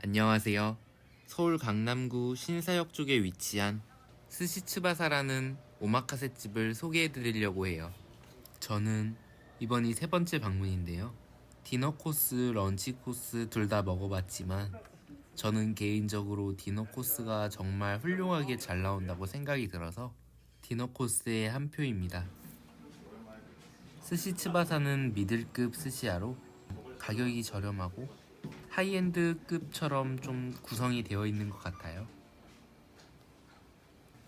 안녕하세요. 서울 강남구 신사역 쪽에 위치한 스시츠바사라는 오마카세 집을 소개해 드리려고 해요. 저는 이번이 세 번째 방문인데요. 디너 코스, 런치 코스 둘 다 먹어봤지만 저는 개인적으로 디너 코스가 정말 훌륭하게 잘 나온다고 생각이 들어서 디너 코스의 한 표입니다. 스시츠바사는 미들급 스시야로 가격이 저렴하고 하이엔드급처럼 좀 구성이 되어 있는 것 같아요.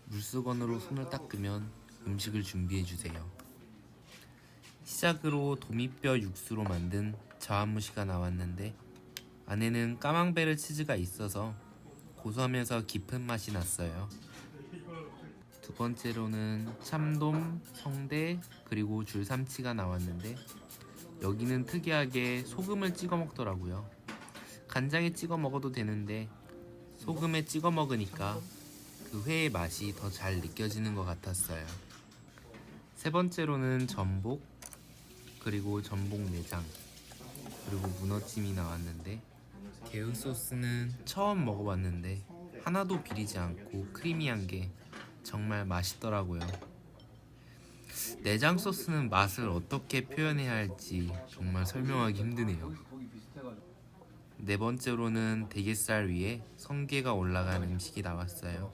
물수건으로 손을 닦으면 음식을 준비해 주세요. 시작으로 도미뼈 육수로 만든 자완무시가 나왔는데 안에는 까망베르 치즈가 있어서 고소하면서 깊은 맛이 났어요. 두 번째로는 참돔, 성대, 그리고 줄삼치가 나왔는데 여기는 특이하게 소금을 찍어 먹더라고요. 간장에 찍어 먹어도 되는데 소금에 찍어 먹으니까 그 회의 맛이 더 잘 느껴지는 것 같았어요. 세 번째로는 전복 그리고 전복 내장 그리고 문어찜이 나왔는데 게우 소스는 처음 먹어봤는데 하나도 비리지 않고 크리미한 게 정말 맛있더라고요. 내장 소스는 맛을 어떻게 표현해야 할지 정말 설명하기 힘드네요. 네 번째로는 대게살 위에 성게가 올라간 음식이 나왔어요.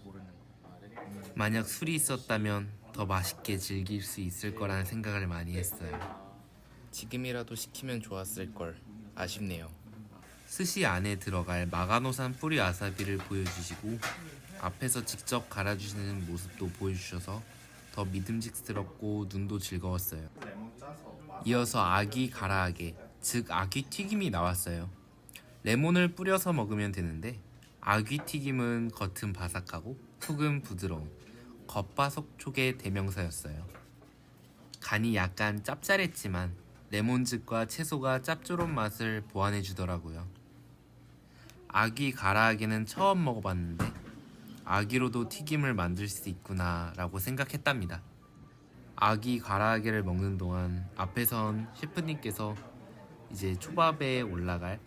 만약 술이 있었다면 더 맛있게 즐길 수 있을 거라는 생각을 많이 했어요. 지금이라도 시키면 좋았을 걸 아쉽네요. 스시 안에 들어갈 마가노산 뿌리 와사비를 보여주시고 앞에서 직접 갈아주시는 모습도 보여주셔서 더 믿음직스럽고 눈도 즐거웠어요. 이어서 아기 가라아게 즉 아기 튀김이 나왔어요. 레몬을 뿌려서 먹으면 되는데 아귀 튀김은 겉은 바삭하고 속은 부드러운 겉바속촉의 대명사였어요. 간이 약간 짭짤했지만 레몬즙과 채소가 짭조름 맛을 보완해 주더라고요. 아귀 가라아게는 처음 먹어봤는데 아귀로도 튀김을 만들 수 있구나 라고 생각했답니다. 아귀 가라아게를 먹는 동안 앞에선 셰프님께서 이제 초밥에 올라갈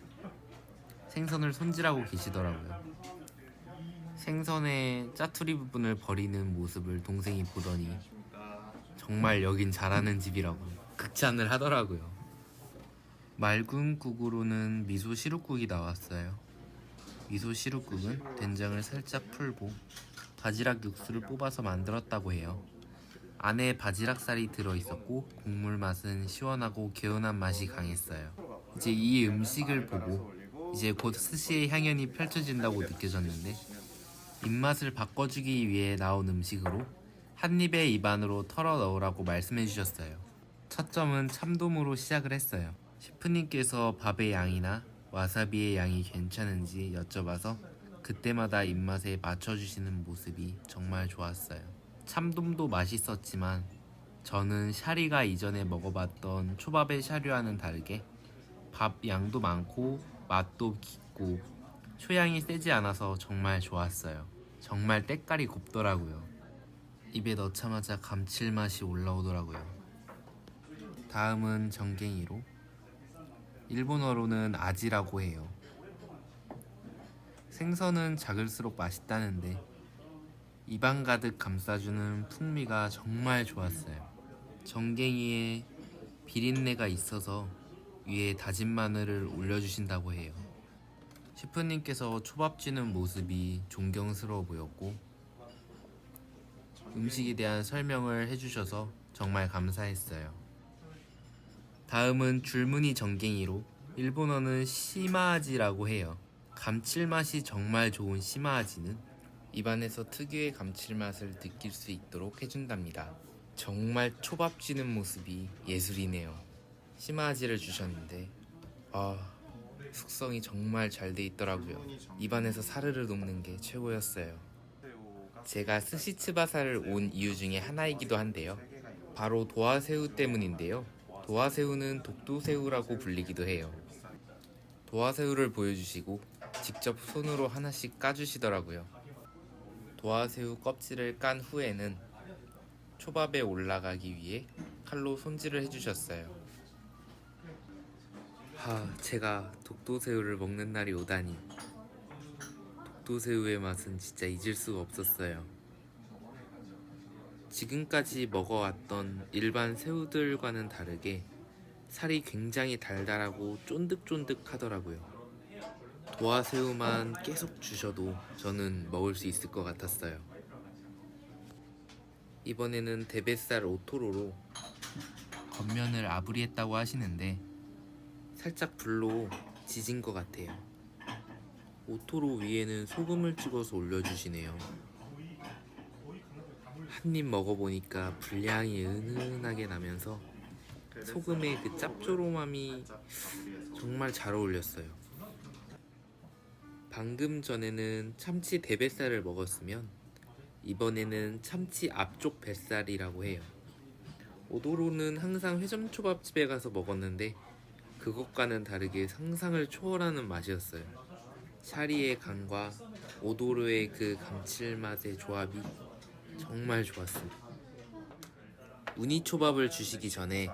생선을 손질하고 계시더라고요. 생선의 짜투리 부분을 버리는 모습을 동생이 보더니 정말 여긴 잘하는 집이라고 극찬을 하더라고요. 맑은 국으로는 미소 시루국이 나왔어요. 미소 시루국은 된장을 살짝 풀고 바지락 육수를 뽑아서 만들었다고 해요. 안에 바지락살이 들어있었고 국물 맛은 시원하고 개운한 맛이 강했어요. 이제 이 음식을 보고 이제 곧 스시의 향연이 펼쳐진다고 느껴졌는데 입맛을 바꿔주기 위해 나온 음식으로 한 입에 입안으로 털어 넣으라고 말씀해 주셨어요. 첫 점은 참돔으로 시작을 했어요. 셰프님께서 밥의 양이나 와사비의 양이 괜찮은지 여쭤봐서 그때마다 입맛에 맞춰주시는 모습이 정말 좋았어요. 참돔도 맛있었지만 저는 샤리가 이전에 먹어봤던 초밥의 샤리와는 다르게 밥 양도 많고 맛도 깊고 초양이 세지 않아서 정말 좋았어요. 정말 때깔이 곱더라고요. 입에 넣자마자 감칠맛이 올라오더라고요. 다음은 정갱이로 일본어로는 아지라고 해요. 생선은 작을수록 맛있다는데 입안 가득 감싸주는 풍미가 정말 좋았어요. 정갱이에 비린내가 있어서 위에 다진 마늘을 올려주신다고 해요. 셰프님께서 초밥 쥐는 모습이 존경스러워 보였고 음식에 대한 설명을 해주셔서 정말 감사했어요. 다음은 줄무늬 정갱이로 일본어는 시마아지라고 해요. 감칠맛이 정말 좋은 시마아지는 입안에서 특유의 감칠맛을 느낄 수 있도록 해준답니다. 정말 초밥 쥐는 모습이 예술이네요. 시마아지를 주셨는데 아 숙성이 정말 잘 돼 있더라고요. 입안에서 사르르 녹는 게 최고였어요. 제가 스시츠바사를 온 이유 중에 하나이기도 한데요. 바로 도화새우 때문인데요. 도화새우는 독도새우라고 불리기도 해요. 도화새우를 보여주시고 직접 손으로 하나씩 까주시더라고요. 도화새우 껍질을 깐 후에는 초밥에 올라가기 위해 칼로 손질을 해주셨어요. 하, 제가 독도새우를 먹는 날이 오다니 오토새우의 맛은 진짜 잊을 수가 없었어요. 지금까지 먹어왔던 일반 새우들과는 다르게 살이 굉장히 달달하고 쫀득쫀득 하더라고요. 도화새우만 계속 주셔도 저는 먹을 수 있을 것 같았어요. 이번에는 대뱃살 오토로로 겉면을 아브리했다고 하시는데 살짝 불로 지진 것 같아요. 오토로 위에는 소금을 찍어서 올려주시네요. 한 입 먹어보니까 분량이 은은하게 나면서 소금의 그 짭조름함이 정말 잘 어울렸어요. 방금 전에는 참치 대뱃살을 먹었으면 이번에는 참치 앞쪽 뱃살이라고 해요. 오도로는 항상 회점 초밥집에 가서 먹었는데 그것과는 다르게 상상을 초월하는 맛이었어요. 샤리의 간과 오도로의 그 감칠맛의 조합이 정말 좋았습니다. 우니 초밥을 주시기 전에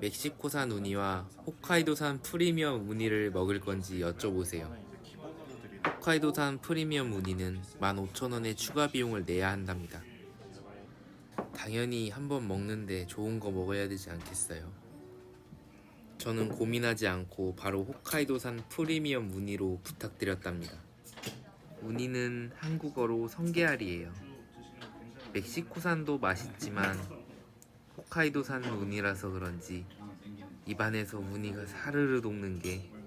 멕시코산 우니와 홋카이도산 프리미엄 우니를 먹을 건지 여쭤보세요. 홋카이도산 프리미엄 우니는 15,000원의 추가 비용을 내야 한답니다. 당연히 한번 먹는데 좋은 거 먹어야 되지 않겠어요? 저는 고민하지 않고 바로 홋카이도산 프리미엄 우니로 부탁드렸답니다. 우니는 한국어로 성게알이에요. 멕시코산도 맛있지만 홋카이도산 우니라서 그런지 입안에서 우니가 사르르 녹는 게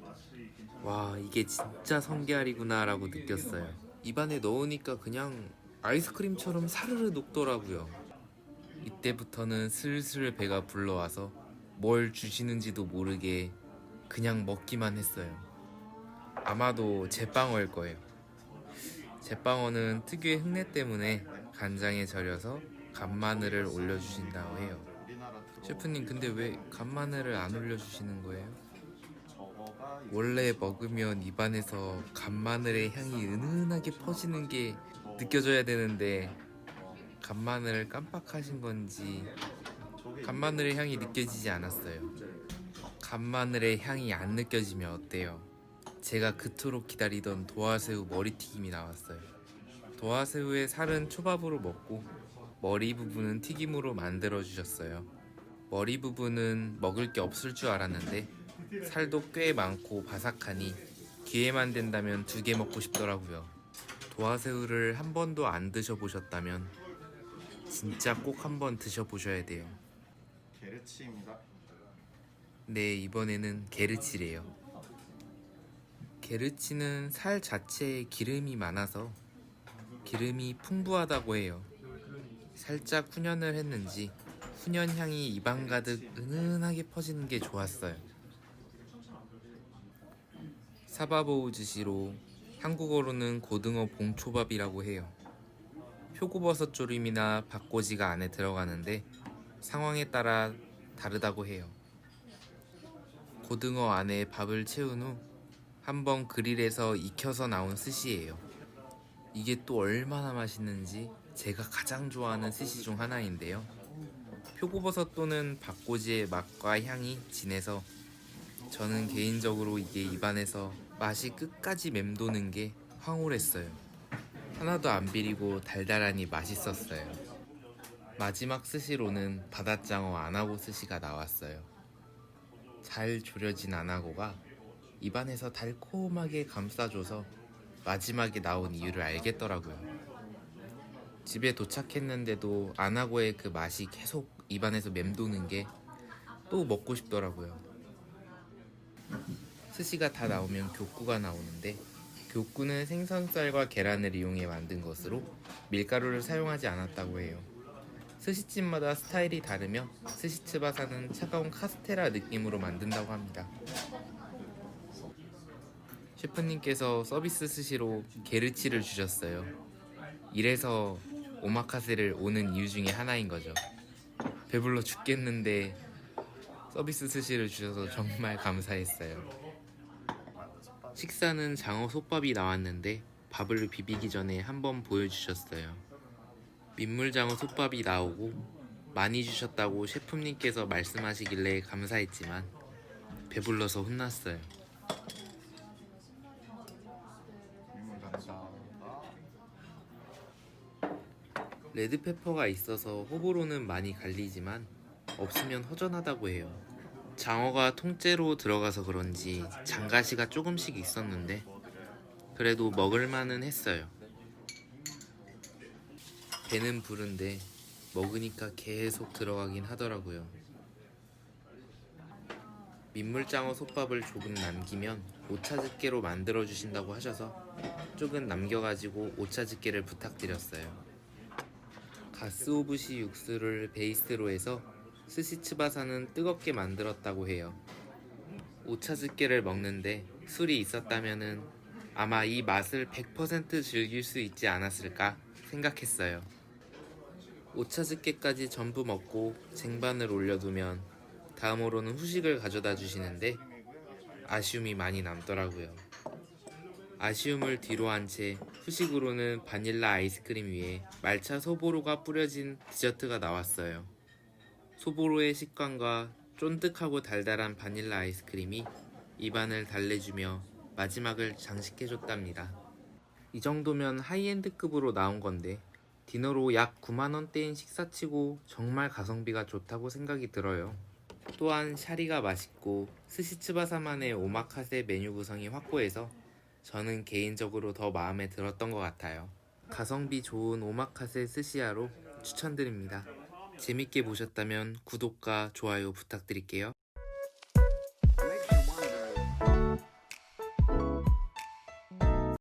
와 이게 진짜 성게알이구나 라고 느꼈어요 입안에 넣으니까 그냥 아이스크림처럼 사르르 녹더라고요 이때부터는 슬슬 배가 불러와서 뭘 주시는지도 모르게 그냥 먹기만 했어요. 아마도 제빵어일 거예요. 제빵어는 특유의 흙내 때문에 간장에 절여서 간마늘을 올려주신다고 해요. 셰프님 근데 왜 간마늘을 안 올려주시는 거예요? 원래 먹으면 입안에서 간마늘의 향이 은은하게 퍼지는 게 느껴져야 되는데 간마늘을 깜빡하신 건지 간마늘의 향이 느껴지지 않았어요. 간마늘의 향이 안 느껴지면 어때요? 제가 그토록 기다리던 도화새우 머리튀김이 나왔어요. 도화새우의 살은 초밥으로 먹고 머리 부분은 튀김으로 만들어 주셨어요. 머리 부분은 먹을 게 없을 줄 알았는데 살도 꽤 많고 바삭하니 기회만 된다면 두 개 먹고 싶더라고요. 도화새우를 한 번도 안 드셔보셨다면 진짜 꼭 한번 드셔보셔야 돼요. 게르치입니다. 네, 이번에는 게르치래요. 게르치는 살 자체에 기름이 많아서 기름이 풍부하다고 해요. 살짝 훈연을 했는지 훈연 향이 입안 가득 은은하게 퍼지는 게 좋았어요. 사바보우즈시로 한국어로는 고등어 봉초밥이라고 해요. 표고버섯 조림이나 박고지가 안에 들어가는데 상황에 따라 다르다고 해요. 고등어 안에 밥을 채운 후 한번 그릴에서 익혀서 나온 스시예요. 이게 또 얼마나 맛있는지 제가 가장 좋아하는 스시 중 하나인데요. 표고버섯 또는 박고지의 맛과 향이 진해서 저는 개인적으로 이게 입안에서 맛이 끝까지 맴도는 게 황홀했어요. 하나도 안 비리고 달달하니 맛있었어요. 마지막 스시로는 바닷장어 안하고 스시가 나왔어요. 잘 졸여진 안하고가 입안에서 달콤하게 감싸줘서 마지막에 나온 이유를 알겠더라고요. 집에 도착했는데도 안하고의 그 맛이 계속 입안에서 맴도는 게 또 먹고 싶더라고요. 스시가 다 나오면 교꾸가 나오는데 교꾸는 생선살과 계란을 이용해 만든 것으로 밀가루를 사용하지 않았다고 해요. 스시집마다 스타일이 다르며 스시츠바사는 차가운 카스테라 느낌으로 만든다고 합니다. 셰프님께서 서비스 스시로 게르치를 주셨어요. 이래서 오마카세를 오는 이유 중에 하나인 거죠. 배불러 죽겠는데 서비스 스시를 주셔서 정말 감사했어요. 식사는 장어 솥밥이 나왔는데 밥을 비비기 전에 한번 보여주셨어요. 민물장어 솥밥이 나오고 많이 주셨다고 셰프님께서 말씀하시길래 감사했지만 배불러서 혼났어요. 레드페퍼가 있어서 호불호는 많이 갈리지만 없으면 허전하다고 해요. 장어가 통째로 들어가서 그런지 장가시가 조금씩 있었는데 그래도 먹을만은 했어요. 배는 부른데 먹으니까 계속 들어가긴 하더라고요. 민물장어 솥밥을 조금 남기면 오차즈케로 만들어 주신다고 하셔서 조금 남겨가지고 오차즈케를 부탁드렸어요. 가스오부시 육수를 베이스로 해서 스시츠바사는 뜨겁게 만들었다고 해요. 오차즈케를 먹는데 술이 있었다면은 아마 이 맛을 100% 즐길 수 있지 않았을까 생각했어요. 오차즈케까지 전부 먹고 쟁반을 올려두면 다음으로는 후식을 가져다 주시는데 아쉬움이 많이 남더라고요. 아쉬움을 뒤로 한 채 후식으로는 바닐라 아이스크림 위에 말차 소보로가 뿌려진 디저트가 나왔어요. 소보로의 식감과 쫀득하고 달달한 바닐라 아이스크림이 입안을 달래주며 마지막을 장식해줬답니다. 이 정도면 하이엔드급으로 나온 건데 디너로 약 9만원대인 식사치고 정말 가성비가 좋다고 생각이 들어요. 또한 샤리가 맛있고 스시츠바사만의 오마카세 메뉴 구성이 확고해서 저는 개인적으로 더 마음에 들었던 것 같아요. 가성비 좋은 오마카세 스시야로 추천드립니다. 재밌게 보셨다면 구독과 좋아요 부탁드릴게요.